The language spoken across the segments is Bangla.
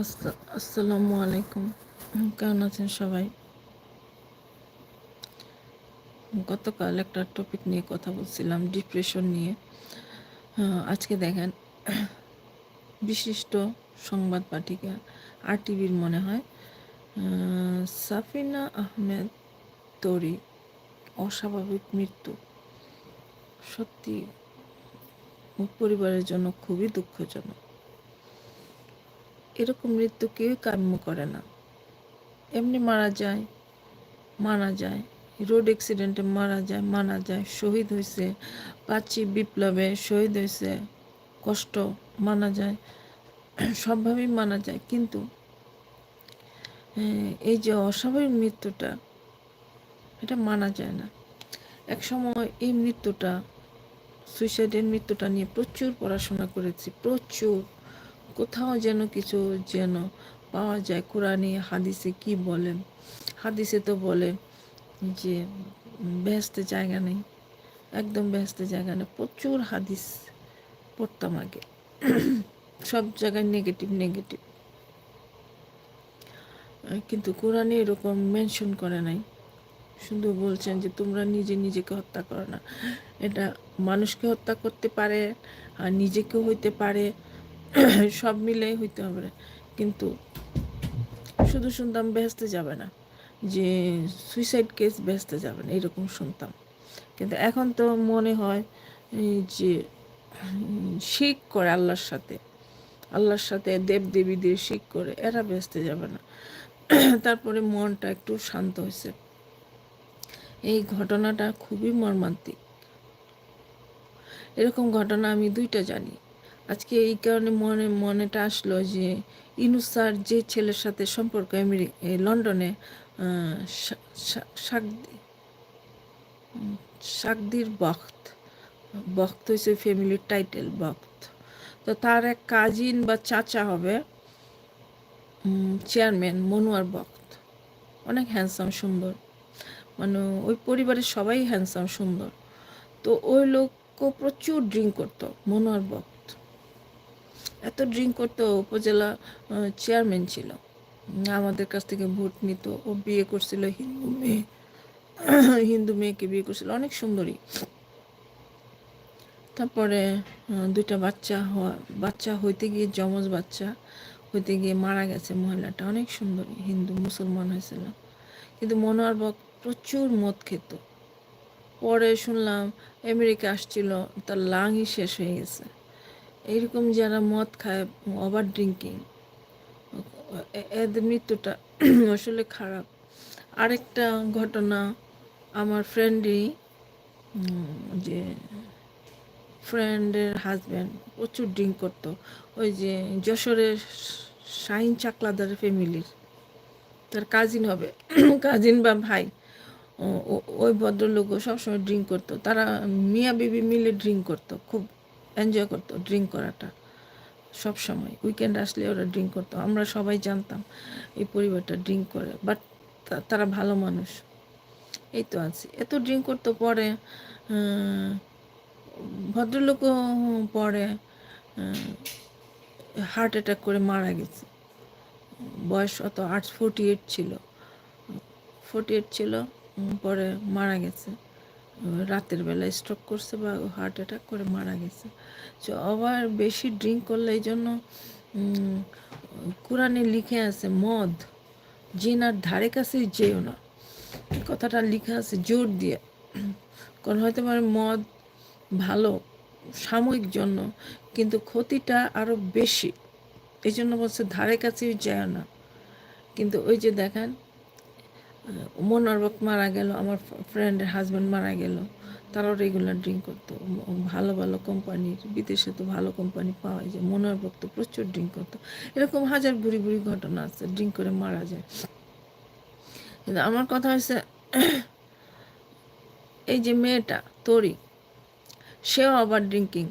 আস- আসসালামু আলাইকুম। কেমন আছেন সবাই? গতকাল একটা টপিক নিয়ে কথা বলছিলাম ডিপ্রেশন নিয়ে। আজকে দেখেন, বিশিষ্ট সংবাদ পাঠিকা আর টিভির মনে হয় সাফিনা আহমেদ তরি অস্বাভাবিক মৃত্যু। সত্যি, পরিবারের জন্য খুবই দুঃখজনক। এরকম মৃত্যু কেউই কাম্য করে না। এমনি মারা যায় মারা যায়, রোড অ্যাক্সিডেন্টে মারা যায় মারা যায়, শহীদ হয়েছে পাঁচি বিপ্লবে শহীদ হয়েছে কষ্ট মানা যায়, সবভাবেই মানা যায়। কিন্তু এই যে অস্বাভাবিক মৃত্যুটা, এটা মানা যায় না। এক সময় এই মৃত্যুটা সুইসাইডের মৃত্যুটা নিয়ে প্রচুর পড়াশোনা করেছি, প্রচুর। কোথাও যেন কিছু যেন পাওয়া যায়। কোরআনে, হাদিসে কি বলেন হাদিসে তো বলে যে, ব্যস্ত জায়গা নেই, একদম ব্যস্ত জায়গা নেই। প্রচুর হাদিস পড়তাম আগে। সব জায়গায় নেগেটিভ নেগেটিভ কিন্তু কোরআনে এরকম মেনশন করে নাই। শুধু বলছেন যে, তোমরা নিজে নিজেকে হত্যা করো না। এটা মানুষকে হত্যা করতে পারে আর নিজেকেও হইতে পারে। সব মিলেই হইতে হবে। কিন্তু শুধু শুনতাম বেহেস্তে যাবে না, যে সুইসাইড কেস বেহেস্তে যাবে না এরকম শুনতাম। কিন্তু এখন তো মনে হয় যে, শিখ করে আল্লাহর সাথে আল্লাহর সাথে দেব দেবীদের শিখ করে, এরা বেহেস্তে যাবে না। তারপরে মনটা একটু শান্ত হয়েছে এই ঘটনাটা খুবই মর্মান্তিক। এরকম ঘটনা আমি দুইটা জানি। আজকে এই কারণে মনে, মনেটা আসলো যে ইনুস স্যার যে ছেলের সাথে সম্পর্ক এই লন্ডনে শাকদির বক্ত বক্ত হয়েছে ফ্যামিলির টাইটেল বক্ত তো তার এক কাজিন বা চাচা হবে চেয়ারম্যান মনোয়ার বক্ত অনেক হ্যান্ডসাম সুন্দর। মানে ওই পরিবারের সবাই হ্যান্ডসাম সুন্দর। তো ওই লোকও প্রচুর ড্রিঙ্ক করতো মনোয়ার বক্ত এত ড্রিঙ্ক করতো উপজেলা চেয়ারম্যান ছিল। আমাদের কাছ থেকে ভোট নিত। ও বিয়ে করছিল হিন্দু মেয়ে। হিন্দু মেয়েকে বিয়ে করছিল। অনেক সুন্দরী। তারপরে দুইটা বাচ্চা হওয়া, বাচ্চা হইতে গিয়ে যমজ বাচ্চা হইতে গিয়ে মারা গেছে মহিলাটা। অনেক সুন্দরী, হিন্দু, মুসলমান হয়েছিল। কিন্তু মনোয়ার বক প্রচুর মদ খেত। পরে শুনলাম আমেরিকা আসছিল, তার লাংই শেষ হয়ে গেছে। এইরকম যারা মদ খায় ওভার ড্রিঙ্কিং এদের মৃত্যুটা আসলে খারাপ। আরেকটা ঘটনা, আমার ফ্রেন্ডই যে ফ্রেন্ডের হাজব্যান্ড প্রচুর ড্রিঙ্ক করতো। ওই যে যশোরের শাহিন চাকলাদার ফ্যামিলির তার কাজিন হবে। কাজিন বা ভাই ওই ভদ্রলোকও সবসময় ড্রিঙ্ক করতো। তারা মিয়া বিবি মিলে ড্রিঙ্ক করতো খুব। এনজয় করতো ড্রিঙ্ক করাটা সব সময়। উইকেন্ড আসলে ওরা ড্রিঙ্ক করতো। আমরা সবাই জানতাম এই পরিবারটা ড্রিঙ্ক করে বাট তারা ভালো মানুষ। এই তো আছে। এত ড্রিঙ্ক করতো পরে ভদ্রলোকও পরে হার্ট অ্যাটাক করে মারা গেছে। বয়স অত আট ফোর্টি এইট ছিল। ফোর্টি এইট ছিল পরে মারা গেছে। রাতের বেলা স্ট্রোক করছে বা হার্ট অ্যাটাক করে মারা গেছে। তো আবার বেশি ড্রিঙ্ক করলে এই জন্য কোরআনে লিখে আছে, মদ জেনার ধারে কাছেই যেও না। কথাটা লিখা আছে জোর দিয়ে। কারণ হয়তো পারে মদ ভালো, সাময়িক জন্য, কিন্তু ক্ষতিটা আরও বেশি। এই জন্য বলছে ধারে কাছেই যায় না। কিন্তু ওই যে দেখেন মনোয়ার বক মারা গেল, আমার ফ্রেন্ডের হাজব্যান্ড মারা গেল, তারাও রেগুলার ড্রিঙ্ক করতো। ভালো ভালো কোম্পানির বিদেশে তো ভালো কোম্পানি পাওয়া যায়। মনোয়ার বক তো প্রচুর ড্রিঙ্ক করতো। এরকম হাজার বুড়ি বুড়ি ঘটনা আছে ড্রিঙ্ক করে মারা যায়। কিন্তু আমার কথা হচ্ছে, এই যে মেয়েটা, তরি, সেও আবার ড্রিঙ্কিং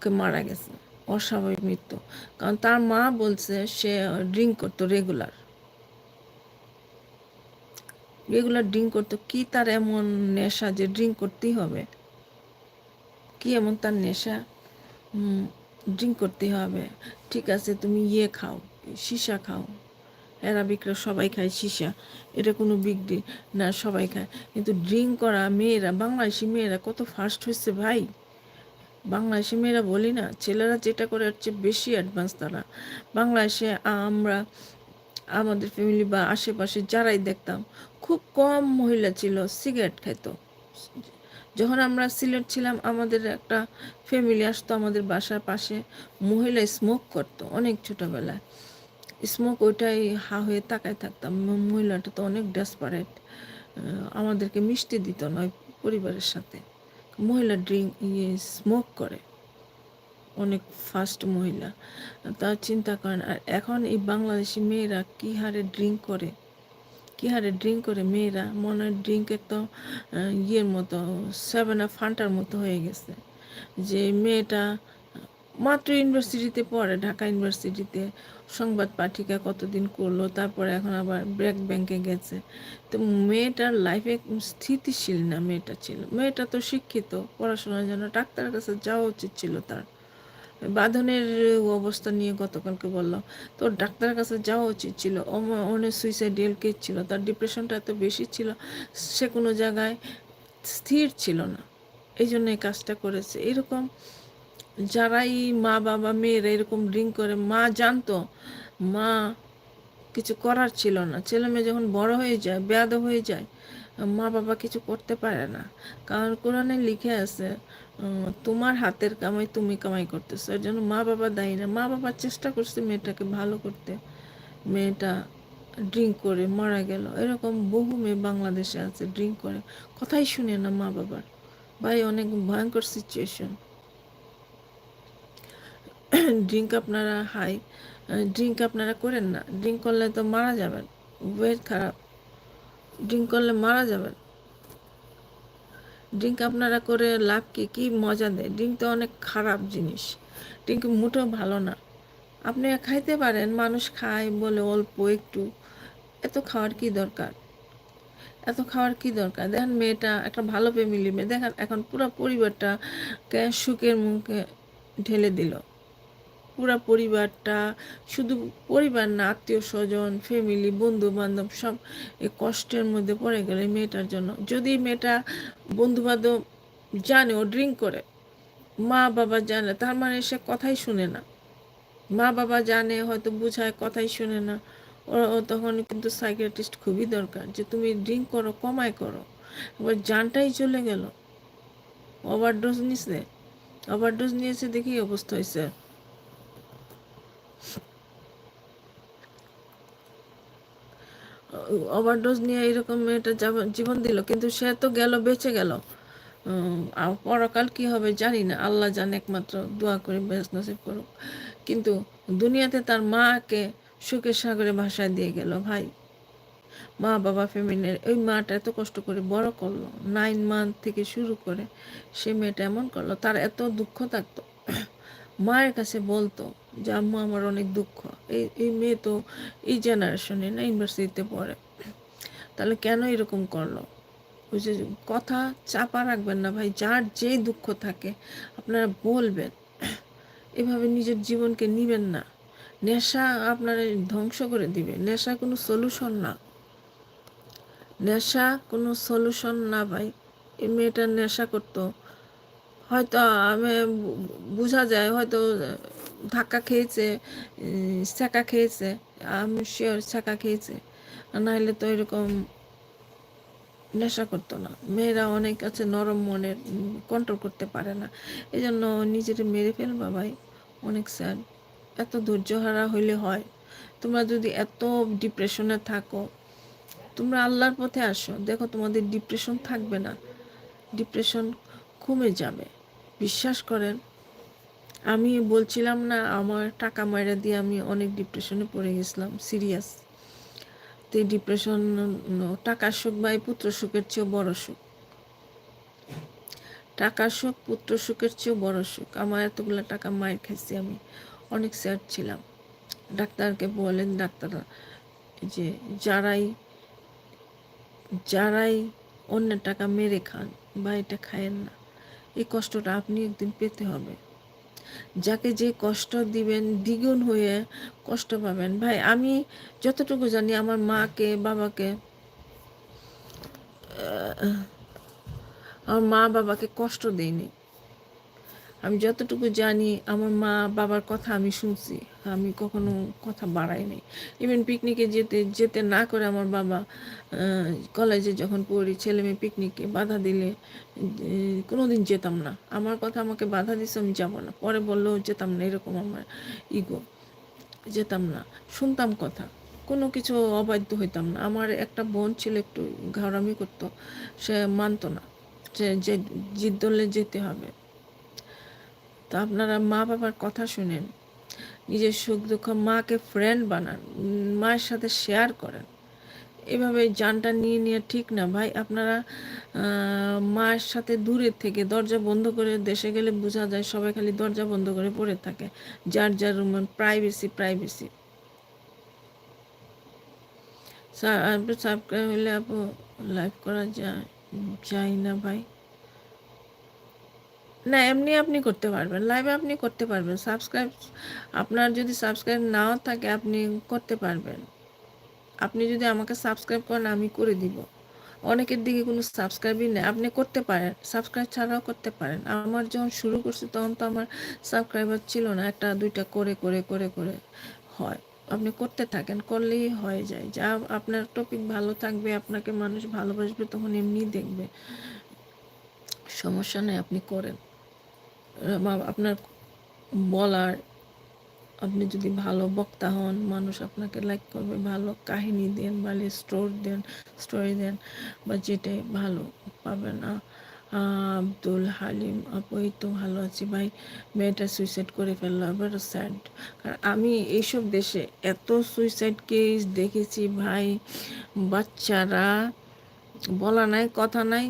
কে মারা গেছে। অস্বাভাবিক মৃত্যু। কারণ তার মা বলছে, সে ড্রিঙ্ক করতো রেগুলার রেগুলার ড্রিঙ্ক করতো, কি তার এমন নেশা যে ড্রিঙ্ক করতেই হবে? কি এমন তার নেশা? ড্রিঙ্ক করতে হবে। ঠিক আছে, তুমি ইয়ে খাও, সীসা খাও। অ্যারাবিকরা সবাই খায় সীসা। এটা কোনো বিগ ডি না, সবাই খায়। কিন্তু ড্রিঙ্ক করা মেয়েরা, বাংলাদেশি মেয়েরা কত ফাস্ট হয়েছে ভাই? বাংলাদেশি মেয়েরা বলি না, ছেলেরা যেটা করে হচ্ছে বেশি অ্যাডভান্স তারা। বাংলাদেশে আমরা, আমাদের ফ্যামিলি বা আশেপাশে যারাই দেখতাম খুব কম মহিলা ছিল সিগারেট খাইতো। যখন আমরা সিলেট ছিলাম, আমাদের একটা ফ্যামিলি আসতো আমাদের বাসার পাশে। মহিলা স্মোক করতো অনেক ছোটোবেলায়। স্মোক ওইটাই হা হয়ে তাকায় থাকতাম। মহিলাটা তো অনেক ডেসপারেট আমাদেরকে মিষ্টি দিত নয় পরিবারের সাথে। মহিলা ড্রিঙ্ক ইয়ে স্মোক করে। অনেক ফাস্ট মহিলা। তা চিন্তা করেন, আর এখন এই বাংলাদেশি মেয়েরা কী হারে ড্রিঙ্ক করে? কী হারে ড্রিঙ্ক করে মেয়েরা? মনে হয় ড্রিঙ্ক আহ, ইয়ের মতো সেভেন আপ ফান্টার মতো হয়ে গেছে। যে মেয়েটা মাত্র ইউনিভার্সিটিতে পড়ে ঢাকা ইউনিভার্সিটিতে সংবাদ পাঠিকা কতদিন করল তারপরে এখন আবার ব্র্যাক ব্যাংকে গেছে। তো মেয়েটার লাইফে স্থিতিশীল না মেয়েটা ছিল। মেয়েটা তো শিক্ষিত পড়াশোনার জন্য ডাক্তারের কাছে যাওয়া উচিত ছিল তার। বাঁধনের অবস্থা নিয়ে গতকালকে বললাম। তো ডাক্তারের কাছে যাওয়া উচিত ছিল। অনেক সুইসাইডিয়াল কেস ছিল। তার ডিপ্রেশনটা এত বেশি ছিল, সে কোনো জায়গায় স্থির ছিল না। এই জন্য এই কাজটা করেছে। এরকম যারাই মা, বাবা, মেয়েরা এরকম ড্রিঙ্ক করে, মা জানতো, মা কিছু করার ছিল না। ছেলে মেয়ে যখন বড় হয়ে যায় বেয়াদ হয়ে যায় মা বাবা কিছু করতে পারে না। কারণ কোরআনে লিখে আছে তোমার হাতের কামাই তুমি কামাই করতেছো। এর জন্য মা বাবা দায়ী না। মা বাবা চেষ্টা করছে মেয়েটাকে ভালো করতে। মেয়েটা ড্রিঙ্ক করে মারা গেল। এরকম বহু মেয়ে বাংলাদেশে আছে ড্রিঙ্ক করে। কথাই শুনে না মা বাবার। ভাই, অনেক ভয়ঙ্কর সিচুয়েশন ড্রিঙ্ক আপনারা হাই ড্রিঙ্ক আপনারা করেন না। ড্রিঙ্ক করলে তো মারা যাবেন। ওয়েট খারাপ। ড্রিঙ্ক করলে মারা যাবেন। ড্রিঙ্ক আপনারা করে লাভ কি? কী মজা দেয় ড্রিঙ্ক তো অনেক খারাপ জিনিস। ড্রিঙ্ক মুঠো ভালো না। আপনি খাইতে পারেন, মানুষ খায় বলে অল্প একটু। এত খাওয়ার কি দরকার? এত খাওয়ার কি দরকার? দেখেন মেয়েটা, একটা ভালো ফ্যামিলি মেয়ে। দেখেন এখন পুরো পরিবারটাকে সুখের মুখে ঢেলে দিল। পুরা পরিবারটা, শুধু পরিবার না, আত্মীয় স্বজন ফ্যামিলি বন্ধু বান্ধব সব এই কষ্টের মধ্যে পড়ে গেলে মেয়েটার জন্য। যদি মেয়েটা বন্ধু বান্ধব জানে, ও ড্রিঙ্ক করে, মা বাবা জানে, তার মানে সে কথাই শুনে না। মা বাবা জানে, হয়তো বুঝায়, কথাই শুনে না। ও তখন কিন্তু সাইকিয়াট্রিস্ট খুবই দরকার যে তুমি ড্রিঙ্ক করো, কমায় করো। এবার জানটাই চলে গেল। ওভারডোজ নিছে। ওভারডোজ নিয়েছে দেখি অবস্থা হয়েছে। ওভারডোজ নিয়ে এরকম মেয়েটা জীবন দিল, কিন্তু সে তো গেল, বেঁচে গেল। পরকাল কি হবে জানি না, আল্লাহ জানে একমাত্র দোয়া করে বেশ নসিব করুক। কিন্তু দুনিয়াতে তার মাকে সুখের সাগরে ভাষায় দিয়ে গেল, ভাই। মা বাবা ফ্যামিলির ওই মাটা এত কষ্ট করে বড় করল নাইন মান্থ থেকে শুরু করে সে মেয়েটা এমন করল, তার এত দুঃখ থাকতো। মায়ের কাছে বলতো যে আম্মু আমার অনেক দুঃখ। এই এই মেয়ে তো এই জেনারেশনে না ইউনিভার্সিটিতে পড়ে। তাহলে কেন এরকম করল? যে কথা চাপা রাখবেন না ভাই, যার যেই দুঃখ থাকে আপনারা বলবেন। এভাবে নিজের জীবনকে নিবেন না। নেশা আপনার ধ্বংস করে দিবে। নেশা কোনো সলিউশন না। নেশা কোনো সলিউশন না ভাই। এই মেয়েটা নেশা করতো। হয়তো আমি বোঝা যায়, হয়তো ধাক্কা খেয়েছে ছ্যাঁকা খেয়েছে আমি শিওর ছ্যাঁকা খেয়েছে। নাহলে তো এরকম নেশা করতো না। মেয়েরা অনেক আছে নরম মনের কন্ট্রোল করতে পারে না। এই জন্য নিজের মেরে ফেলবা ভাই অনেক স্যার এত ধৈর্যহারা হইলে হয়। তোমরা যদি এত ডিপ্রেশনে থাকো, তোমরা আল্লাহর পথে আসো। দেখো তোমাদের ডিপ্রেশন থাকবে না। ডিপ্রেশন কমে যাবে। বিশ্বাস করেন আমি বলছিলাম না, আমার টাকা মায়েরা দিয়ে আমি অনেক ডিপ্রেশনে পড়ে গেছিলাম সিরিয়াস তো ডিপ্রেশন টাকার সুখ বা পুত্র সুখের চেয়েও বড় সুখ টাকার সুখ পুত্র সুখের চেয়েও বড় সুখ আমার এতগুলো টাকা মায়ের খাইছি আমি, অনেক স্যাড ছিলাম। ডাক্তারকে বলেন ডাক্তার যে, যারাই যারাই অন্যের টাকা মেরে খান বা এটা খায়েন না। এই কষ্টটা আপনি একদিন পেতে হবে। যাকে যে কষ্ট দিবেন, দ্বিগুণ হয়ে কষ্ট পাবেন। ভাই, আমি যতটুকু জানি আমার মাকে, বাবাকে আমার মা বাবাকে কষ্ট দেয়নি আমি যতটুকু জানি, আমার মা বাবার কথা আমি শুনছি। আমি কখনো কথা বাড়াইনি ইভেন পিকনিকে যেতে যেতে না করে আমার বাবা কলেজে যখন পড়ি, ছেলে মেয়ে পিকনিকে বাধা দিলে কোনো দিন যেতাম না। আমার কথা আমাকে বাধা দিছে, আমি যাব না। পরে বললেও যেতাম না। এরকম আমার ইগো যেতাম না। শুনতাম কথা। কোনো কিছু অবাধ্য হইতাম না। আমার একটা বোন ছিল, একটু ঘাড়ামি করতো। সে মানতো না। যে জিদ দলে যেতে হবে। তো আপনারা মা বাবার কথা শুনেন, নিজের সুখ দুঃখ মাকে ফ্রেন্ড বানান, মায়ের সাথে শেয়ার করেন। এভাবে জানটা নিয়ে নিয়ে ঠিক না। ভাই, আপনারা মায়ের সাথে দূরের থেকে দরজা বন্ধ করে দেশে গেলে বোঝা যায় সবাই খালি দরজা বন্ধ করে পড়ে থাকে। যার যার রুম প্রাইভেসি প্রাইভেসি সাবস্ক্রাইব হলে আপু লাইভ করা যায় যায় না ভাই। না, এমনি আপনি করতে পারবেন। লাইভে আপনি করতে পারবেন। সাবস্ক্রাইব আপনার যদি সাবস্ক্রাইব নাও থাকে, আপনি করতে পারবেন। আপনি যদি আমাকে সাবস্ক্রাইব করেন, আমি করে দিব। অনেকের দিকে কোনো সাবস্ক্রাইবই নেই। আপনি করতে পারেন। সাবস্ক্রাইব ছাড়াও করতে পারেন। আমার যখন শুরু করছি, তখন তো আমার সাবস্ক্রাইবার ছিল না। একটা, দুইটা করে করে করে করে হয়। আপনি করতে থাকেন, করলেই হয়ে যায়। যা আপনার টপিক ভালো থাকবে, আপনাকে মানুষ ভালোবাসবে, তখন এমনি দেখবে। সমস্যা নেই, আপনি করেন। আপনার বলার, আপনি যদি ভালো বক্তা হন, মানুষ আপনাকে লাইক করবে। ভালো কাহিনী দেন ভালো স্টোর দেন স্টোরি দেন বা যেটাই ভালো পাবেন। আব্দুল হালিম আপু, এই তো ভালো আছি ভাই। মেয়েটা সুইসাইড করে ফেলল আবার স্যাড কারণ আমি এইসব দেশে এত সুইসাইড কেস দেখেছি ভাই। বাচ্চারা বলা নাই, কথা নাই।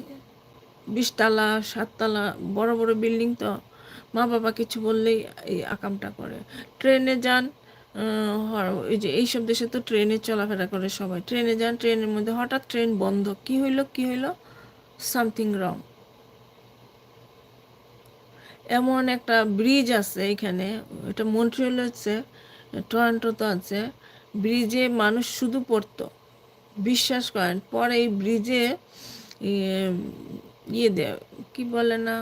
বিশতলা, সাততলা, বড় বড় বিল্ডিং তো মা বাবা কিছু বললেই এই আকামটা করে। ট্রেনে যান ওই যে এইসব দেশে তো ট্রেনে চলাফেরা করে সবাই। ট্রেনে যান, ট্রেনের মধ্যে হঠাৎ ট্রেন বন্ধ। কি হইল কি হইল? সামথিং রং এমন একটা ব্রিজ আছে এখানে, এটা মন্ট্রিয়াল আছে টরন্টোতে আছে। ব্রিজে মানুষ শুধু পড়তো। বিশ্বাস করেন, পরে এই ব্রিজে ইয়ে দে, কি বলে না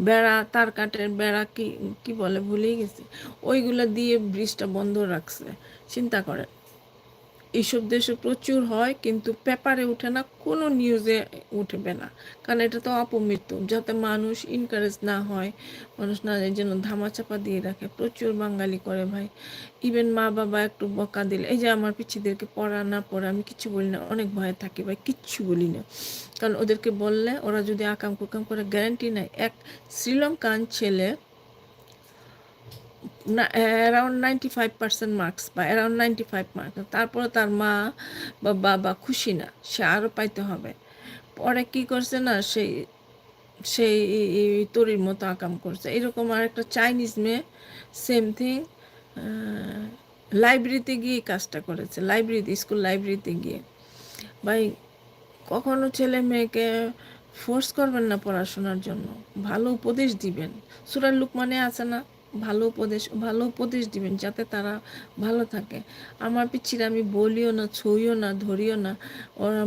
বেড়া, তার কাঠের বেড়া কি কি বলে, ভুলেই গেছি। ওইগুলো দিয়ে ব্রিজটা বন্ধ রাখছে। চিন্তা করেন। এইসব দেশে প্রচুর হয়, কিন্তু পেপারে উঠে না, কোনো নিউজে উঠবে না। কারণ এটা তো অপমৃত্যু, যাতে মানুষ ইনকারেজ না হয়, মানুষ না এই জন্য ধামাচাপা দিয়ে রাখে, প্রচুর বাঙালি করে ভাই। ইভেন মা বাবা একটু বকা দিলে, এই যে আমার পিছিদেরকে পড়া না পড়া, আমি কিছু বলি না, অনেক ভয়ে থাকি ভাই, কিচ্ছু বলি না। কারণ ওদেরকে বললে, ওরা যদি আকাম কুকাম করে গ্যারান্টি নেয়, এক শ্রীলঙ্কান ছেলে around ninety five percent marks বা অ্যারাউন্ড নাইনটি ফাইভ মার্কস তারপরে তার মা বা বাবা খুশি না, সে আরও পাইতে হবে। পরে কি করছে না, সেই সেই তরির মতো আকাম করছে। এরকম আর একটা চাইনিজ মেয়ে সেম থিং লাইব্রেরিতে গিয়ে কাজটা করেছে লাইব্রেরিতে স্কুল লাইব্রেরিতে গিয়ে। ভাই, কখনো ছেলে মেয়েকে ফোর্স করবেন না পড়াশোনার জন্য, ভালো উপদেশ দিবেন। সুরার লুক মানে আছে না? ভালো উপদেশ ভালো উপদেশ দিবেন যাতে তারা ভালো থাকে। আমার পিছিয়ে আমি বলিও না, ছইও না, ধরিও না। ওরা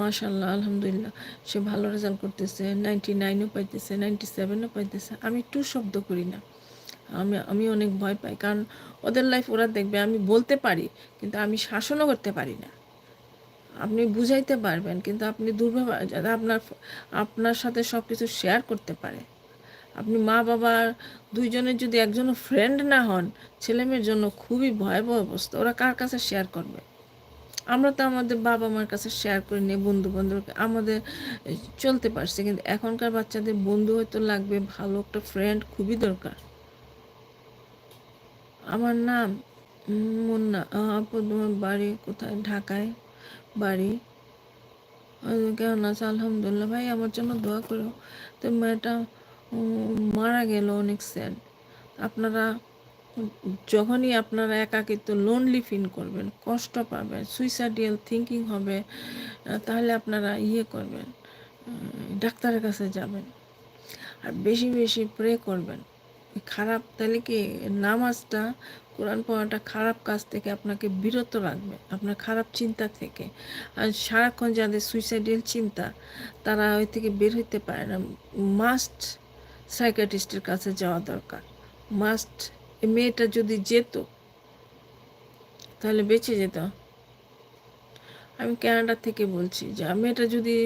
মাশাল্লাহ আলহামদুলিল্লাহ, সে ভালো রেজাল্ট করতেছে। নাইনটি নাইনও পাইতেছে নাইনটি সেভেনও পাইতেছে। আমি টু শব্দ করি না। আমি আমি অনেক ভয় পাই। কারণ ওদের লাইফ ওরা দেখবে, আমি বলতে পারি, কিন্তু আমি শাসনও করতে পারি না। আপনি বুঝাইতে পারবেন, কিন্তু আপনি দুর্ব্যবহার, আপনার আপনার সাথে সব কিছু শেয়ার করতে পারে। আপনি মা বাবার দুইজনের যদি একজনও ফ্রেন্ড না হন, ছেলে মেয়ের জন্য খুবই ভয়াবহ অবস্থা। ওরা কার কাছে শেয়ার করবে? আমরা তো আমাদের বাবা মার কাছে শেয়ার করি নিয়ে বন্ধু বান্ধব আমাদের চলতে পারছে। কিন্তু এখনকার বাচ্চাদের বন্ধু হয়তো লাগবে, ভালো একটা ফ্রেন্ড খুবই দরকার। আমার নাম মুন্না। তোমার বাড়ি কোথায়? ঢাকায় বাড়ি। কেমন আছে? আলহামদুলিল্লাহ। ভাই, আমার জন্য দোয়া করো। তো মেয়েটা মারা গেল, অনেক স্যাড আপনারা যখনই আপনারা একাকিত্ব লোনলি ফিল করবেন, কষ্ট পাবেন সুইসাইডিয়াল থিঙ্কিং হবে তাহলে আপনারা ইয়ে করবেন ডাক্তারের কাছে যাবেন। আর বেশি বেশি প্রে করবেন। খারাপ, তাহলে কি নামাজটা, কোরআন পড়াটা খারাপ কাজ থেকে আপনাকে বিরত রাখবে, আপনার খারাপ চিন্তা থেকে। আর সারাক্ষণ যাদের সুইসাইডিয়াল চিন্তা, তারা ওই থেকে বের হইতে পারে না। মাস্ট সাইকাটিস্টের কাছে যাওয়া দরকার। মাস্ট মেয়েটা যদি যেত, তাহলে বেঁচে যেত। আমি ক্যানাডা থেকে বলছি যে মেয়েটা যদি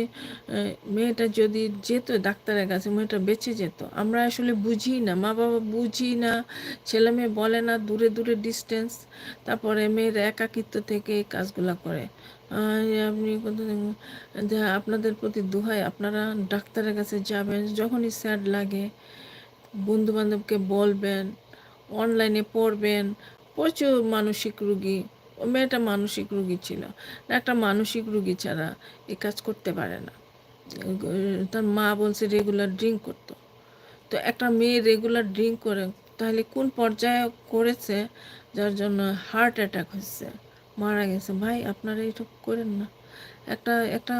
মেয়েটা যদি যেত ডাক্তারের কাছে, মেয়েটা বেঁচে যেত। আমরা আসলে বুঝি না। মা বাবা বুঝি না। ছেলে মেয়ে বলে না, দূরে দূরে ডিস্টেন্স তারপরে মেয়ের একাকিত্ব থেকে এই কাজগুলো করে। আপনি আপনাদের প্রতি দুহাই, আপনারা ডাক্তারের কাছে যাবেন, যখনই স্যাড লাগে বন্ধু বান্ধবকে বলবেন অনলাইনে পড়বেন, প্রচুর মানসিক রুগী ও মেয়েটা মানসিক রুগী ছিল, একটা মানসিক রুগী ছাড়া এ কাজ করতে পারে না। তার মা বলছে রেগুলার ড্রিঙ্ক করতো। তো একটা মেয়ে রেগুলার ড্রিঙ্ক করে, তাহলে কোন পর্যায়ে করেছে, যার জন্য হার্ট অ্যাটাক হচ্ছে মারা গেছে। ভাই, আপনারা এইসব করেন না। একটা একটা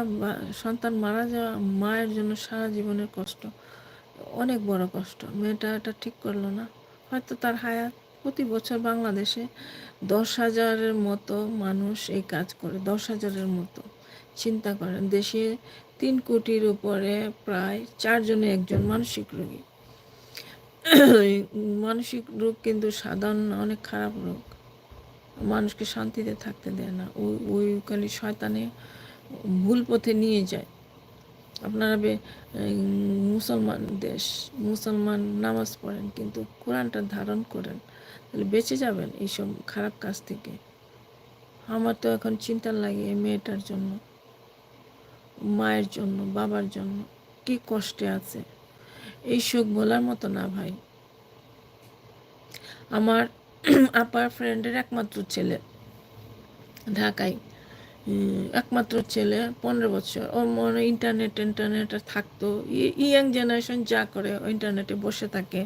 সন্তান মারা যাওয়া মায়ের জন্য সারা জীবনের কষ্ট। অনেক বড় কষ্ট। মেয়েটা এটা ঠিক করল না। হয়তো তার হায়াত প্রতি বছর বাংলাদেশে দশ হাজারের মতো মানুষ এই কাজ করে, দশ হাজারের মতো। চিন্তা করেন, দেশে তিন কোটির উপরে প্রায় চারজনে একজন মানসিক রোগী। মানসিক রোগ কিন্তু সাধারণ, অনেক খারাপ রোগ। মানুষকে শান্তিতে থাকতে দেয় না। ওই ওইখানে শয়তানে ভুল পথে নিয়ে যায়। আপনারা মুসলমান দেশ, মুসলমান নামাজ পড়েন, কিন্তু কোরআনটা ধারণ করেন, তাহলে বেঁচে যাবেন এইসব খারাপ কাজ থেকে। আমার তো এখন চিন্তা লাগে এই মেয়েটার জন্য, মায়ের জন্য, বাবার জন্য, কি কষ্টে আছে। এই শোক বলার মতো না ভাই। আমার আপার ফ্রেন্ডের একমাত্র ছেলে। ঢাকায় একমাত্র ছেলে, পনেরো বছর। ওর মনে ইন্টারনেট ইন্টারনেট থাকতো। ইয়াং জেনারেশন যা করে ইন্টারনেটে বসে থাকে,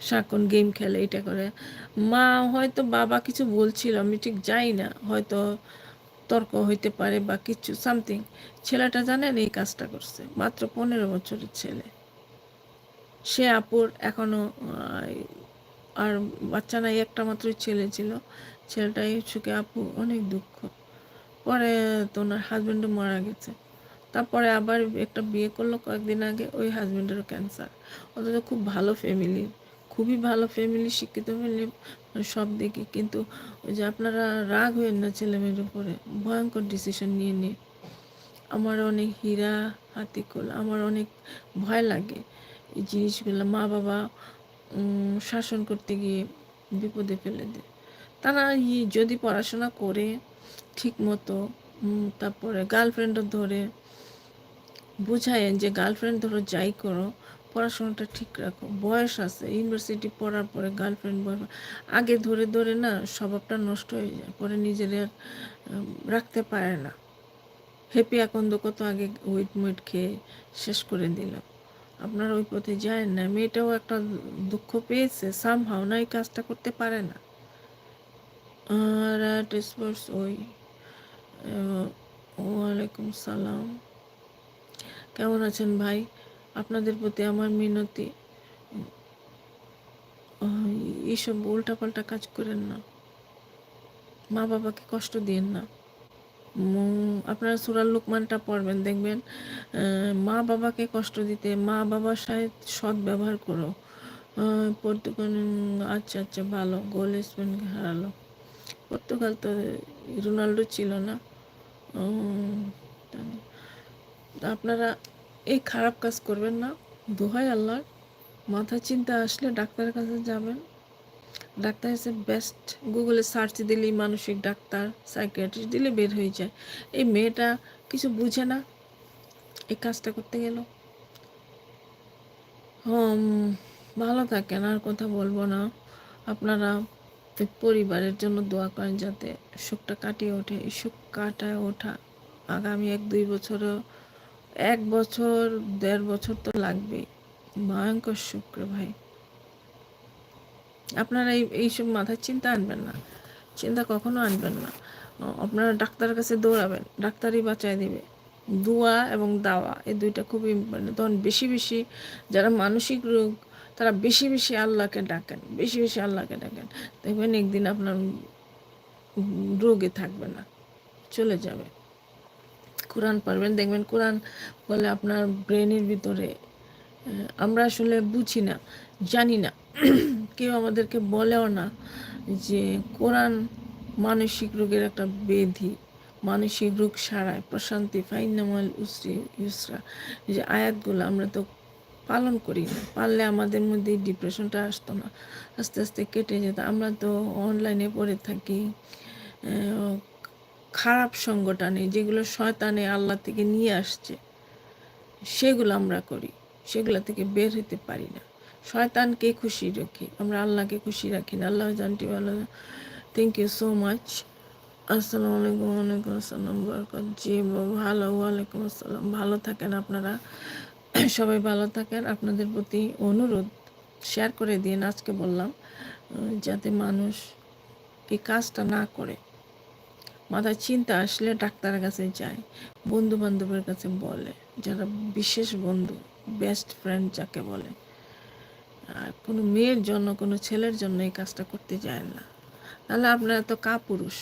সারাক্ষণ গেম খেলে, এটা করে। মা হয়তো বাবা কিছু বলছিল, আমি ঠিক যাই না, হয়তো তর্ক হইতে পারে বা কিছু সামথিং ছেলেটা জানেন, এই কাজটা করছে, মাত্র পনেরো বছরের ছেলে। সে আপুর এখনও আর বাচ্চা নাই একটা মাত্র ছেলে ছিল। ছেলেটাই সুখে আপু, অনেক দুঃখ। পরে তো ওনার হাজব্যান্ডও মারা গেছে। তারপরে আবার একটা বিয়ে করল কয়েকদিন আগে, ওই হাজব্যান্ডেরও ক্যান্সার অথচ খুব ভালো ফ্যামিলি খুবই ভালো ফ্যামিলি শিক্ষিত ফ্যামিলি সব দিকে। কিন্তু ওই যে আপনারা রাগ হয়েন না ছেলেমেয়ের উপরে, ভয়ঙ্কর ডিসিশন নিয়ে নিয়ে। আমার অনেক হীরা হাতিকুল, আমার অনেক ভয় লাগে এই জিনিসগুলো। মা বাবা শাসন করতে গিয়ে বিপদে ফেলে দেয়। তারা যদি পড়াশোনা করে ঠিক মতো তারপরে গার্লফ্রেন্ডও ধরে বুঝায়েন যে গার্লফ্রেন্ড ধরো যাই করো, পড়াশোনাটা ঠিক রাখো। বয়স আছে ইউনিভার্সিটি পড়ার পরে গার্লফ্রেন্ড বয়ফ্রেন্ড আগে ধরে ধরে না স্বভাবটা নষ্ট হয়ে যায়, পরে নিজেদের রাখতে পারে না। হ্যাপি আকন্দ কত আগে ওয়েট মুইট খেয়ে শেষ করে দিল আপনারা ওই পথে যায় না। মেয়েটাও একটা দুঃখ পেয়েছে সাম হাও না এই কাজটা করতে পারে না। আর ওই। ওয়ালাইকুম সালাম। কেমন আছেন ভাই? আপনাদের প্রতি আমার মিনতি। এইসব উল্টাপাল্টা কাজ করেন না। মা বাবাকে কষ্ট দিন না। আপনারা সুরাল লুকমানটা পড়বেন, দেখবেন মা বাবাকে কষ্ট দিতে, মা বাবার সাথে সৎ ব্যবহার করো। পর্তুগাল আচ্ছা আচ্ছা ভালো গোল স্পেন হারালো। পর্তুগাল তো রোনাল্ডো ছিল না। আপনারা এই খারাপ কাজ করবেন না। দোহাই আল্লাহর। মাথা চিন্তা আসলে ডাক্তারের কাছে যাবেন। ডাক্তার হচ্ছে বেস্ট গুগলে সার্চ দিলেই মানসিক ডাক্তার সাইকিয়াট্রিস্ট দিলে বের হয়ে যায়। এই মেয়েটা কিছু বুঝে না, এই কাজটা করতে গেল। হম, ভালো থাকেন, আর কথা বলব না। আপনারা পরিবারের জন্য দোয়া করেন যাতে সুখটা কাটিয়ে ওঠে। এই সুখ কাটায় ওঠা আগামী এক, দুই বছরও, এক বছর, দেড় বছর তো লাগবেই। ভয়ঙ্কর শুক্র ভাই। আপনারা এই এইসব মাথায় চিন্তা আনবেন না। চিন্তা কখনো আনবেন না। আপনারা ডাক্তারের কাছে দৌড়াবেন, ডাক্তারই বাঁচায় দিবে। দোয়া এবং দাওয়া এই দুইটা খুবই ইম্পর্টেন্ট তখন বেশি বেশি যারা মানসিক রোগ, তারা বেশি বেশি আল্লাহকে ডাকেন, বেশি বেশি আল্লাহকে ডাকেন। দেখবেন একদিন আপনার রোগে থাকবে না, চলে যাবে। কোরআন পারবেন দেখবেন কোরআন বলে আপনার ব্রেনের ভিতরে আমরা আসলে বুঝি না, জানি না। কেউ আমাদেরকে বলেও না যে কোরআন মানসিক রোগের একটা বেধি, মানসিক রোগ সারায়, প্রশান্তি, ফাইনামাল উসরি, ইউসরা। যে আয়াতগুলো আমরা তো পালন করি না, পারলে আমাদের মধ্যে ডিপ্রেশনটা আসতো না, আস্তে আস্তে কেটে যেত। আমরা তো অনলাইনে পড়ে থাকি খারাপ সংগঠনে যেগুলো শয়তানে আল্লাহ থেকে নিয়ে আসছে, সেগুলো আমরা করি। সেগুলো থেকে বের হতে পারি না। শয়তানকে খুশি রাখি। আমরা আল্লাহকে খুশি রাখি না। আল্লাহ জানটি ভালো থ্যাংক ইউ সো মাচ আসসালামু আলাইকুম, ওয়ালাইকুম আসসালাম, বরকত। জি ভালো ওয়ালাইকুম আসসালাম। ভালো থাকেন আপনারা। সবাই ভালো থাকেন। আপনাদের প্রতি অনুরোধ শেয়ার করে দিন। আজকে বললাম যাতে মানুষ এই কাজটা না করে। মাথায় চিন্তা আসলে ডাক্তারের কাছে যায় বন্ধু বান্ধবের কাছে বলে, যারা বিশেষ বন্ধু। বেস্ট ফ্রেন্ড যাকে বলে। আর কোনো মেয়ের জন্য, কোনো ছেলের জন্য এই কাজটা করতে যায় না। তাহলে আপনারা তো কাপুরুষ।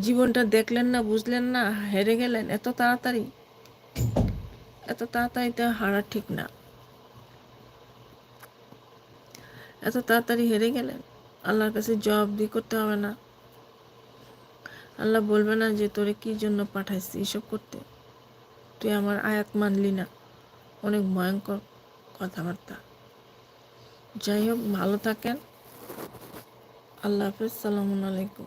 জীবনটা দেখলেন না, বুঝলেন না, হেরে গেলেন, এত তাড়াতাড়ি। এত তাড়াতাড়ি তো হারা ঠিক না। এত তাড়াতাড়ি হেরে গেলেন, আল্লাহর কাছে জবাব দিয়ে করতে হবে না। আল্লাহ বলবে না যে তোরে কি জন্য পাঠাইছি, এসব করতে। তুই আমার আয়াত মানলি না। অনেক ভয়ঙ্কর কথাবার্তা। যাই হোক, ভালো থাকেন। আল্লাহ হাফিজ সালামালাইকুম